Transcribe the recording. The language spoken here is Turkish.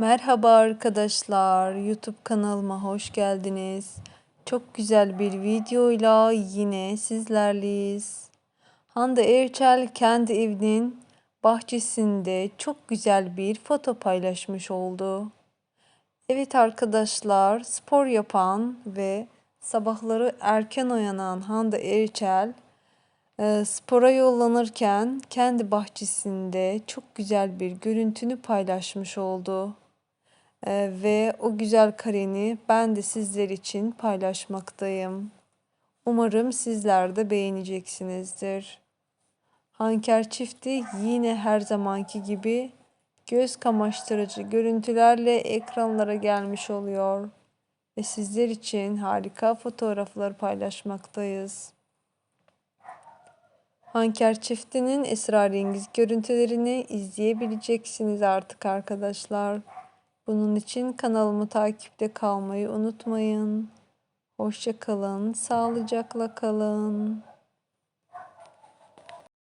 Merhaba arkadaşlar, YouTube kanalıma hoş geldiniz. Çok güzel bir videoyla yine sizlerleyiz. Hande Erçel kendi evinin bahçesinde çok güzel bir foto paylaşmış oldu. Evet arkadaşlar, spor yapan ve sabahları erken uyanan Hande Erçel e, spora yollanırken kendi bahçesinde çok güzel bir görüntünü paylaşmış oldu. Ee, ve o güzel kareni ben de sizler için paylaşmaktayım. Umarım sizler de beğeneceksinizdir. Hanker çifti yine her zamanki gibi göz kamaştırıcı görüntülerle ekranlara gelmiş oluyor ve sizler için harika fotoğraflar paylaşmaktayız. Hanker çiftinin esrarengiz görüntülerini izleyebileceksiniz artık arkadaşlar. Bunun için kanalımı takipte kalmayı unutmayın. Hoşça kalın, sağlıcakla kalın.